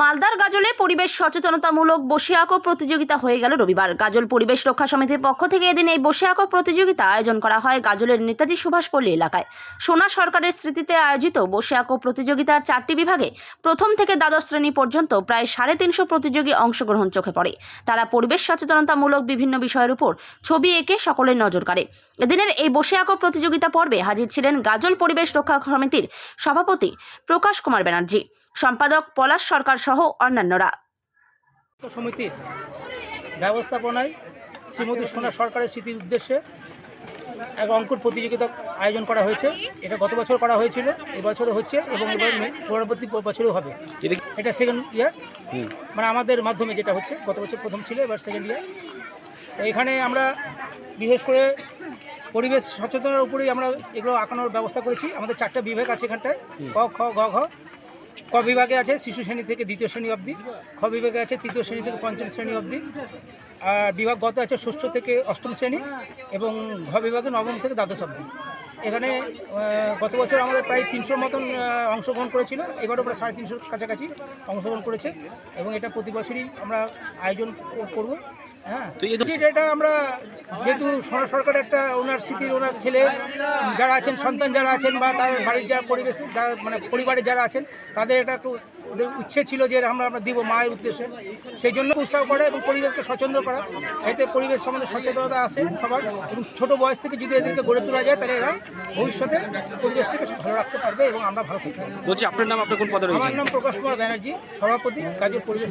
মালদার গাজলে পরিবেশ সচেতনতামূলক বসে আঁকো প্রতিযোগিতা হয়ে গেল রবিবার। গাজল পরিবেশ রক্ষা সমিতির পক্ষ থেকে এদিন এই বসে আঁকো প্রতিযোগিতা আয়োজন করা হয় গাজলের নেতাজি সুভাষপল্লী এলাকায়। সোনা সরকারের স্মৃতিতে আয়োজিত বসে আঁকো প্রতিযোগিতার চারটি বিভাগে প্রথম থেকে দ্বাদশ শ্রেণি পর্যন্ত প্রায় সাড়ে তিনশো প্রতিযোগী অংশগ্রহণ চোখে পড়ে। তারা পরিবেশ সচেতনতামূলক বিভিন্ন বিষয়ের উপর ছবি এঁকে সকলের নজর কাড়ে। এদিনের এই বসে আঁকো প্রতিযোগিতা পর্বে হাজির ছিলেন গাজল পরিবেশ রক্ষা সমিতির সভাপতি প্রকাশ কুমার ব্যানার্জি। সম্পাদক পলাশ সরকার সহ অন্যান্যরা। সমিতির ব্যবস্থাপনায় শ্রীমতী সোনা সরকারের স্মৃতির উদ্দেশ্যে এক অঙ্কুর প্রতিযোগিতা আয়োজন করা হয়েছে। এটা গত বছর করা হয়েছিল এবছরও হচ্ছে এবং এবার পরবর্তী বছরও হবে। এটা এটা সেকেন্ড ইয়ার মানে আমাদের মাধ্যমে যেটা হচ্ছে গত বছর প্রথম ছিল এবার সেকেন্ড ইয়ার এখানে আমরা বিশেষ করে পরিবেশ সচেতনার উপরেই আমরা এগুলো আঁকানোর ব্যবস্থা করেছি। আমাদের চারটা বিভাগ আছে এখানটায়। ক খ গ ঘ। ক বিভাগে আছে শিশু শ্রেণি থেকে দ্বিতীয় শ্রেণি অবধি, খ বিভাগে আছে তৃতীয় শ্রেণি থেকে পঞ্চম শ্রেণি অবধি, আর বিভাগ গত আছে ষষ্ঠ থেকে অষ্টম শ্রেণি এবং ঘ বিভাগে নবম থেকে দ্বাদশ অবধি। এখানে গত বছর আমাদের প্রায় তিনশোর মতন অংশগ্রহণ করেছিল, এবারও প্রায় সাড়ে তিনশোর কাছাকাছি অংশগ্রহণ করেছে এবং এটা প্রতি বছরই আমরা আয়োজন করব। হ্যাঁ। এটা আমরা যেহেতু সরকার একটা ওনার স্মৃতির ওনার ছেলে যারা আছেন সন্তান যারা আছেন বা তার বাড়ির যারা পরিবেশ যারা মানে পরিবারে যারা আছেন তাদের এটা একটু ওদের ইচ্ছে ছিল যে আমরা আমরা দিব মায়ের উদ্দেশ্যে। সেই জন্য উৎসাহ করা এবং পরিবেশকে সচেতন করা। এতে পরিবেশ সম্বন্ধে সচেতনতা আসে সবার। এবং ছোট বয়স থেকে যদি এদেরকে গড়ে তোলা যায় তাহলে এরা ভবিষ্যতে পরিবেশটাকে ভালো রাখতে পারবে এবং আমরা ভালো থাকতে পারব। বলছি আপনার নাম আপনার কোন পদে রয়েছে আমার নাম প্রকাশ কুমার ব্যানার্জি সভাপতি কাজের পরিবেশ।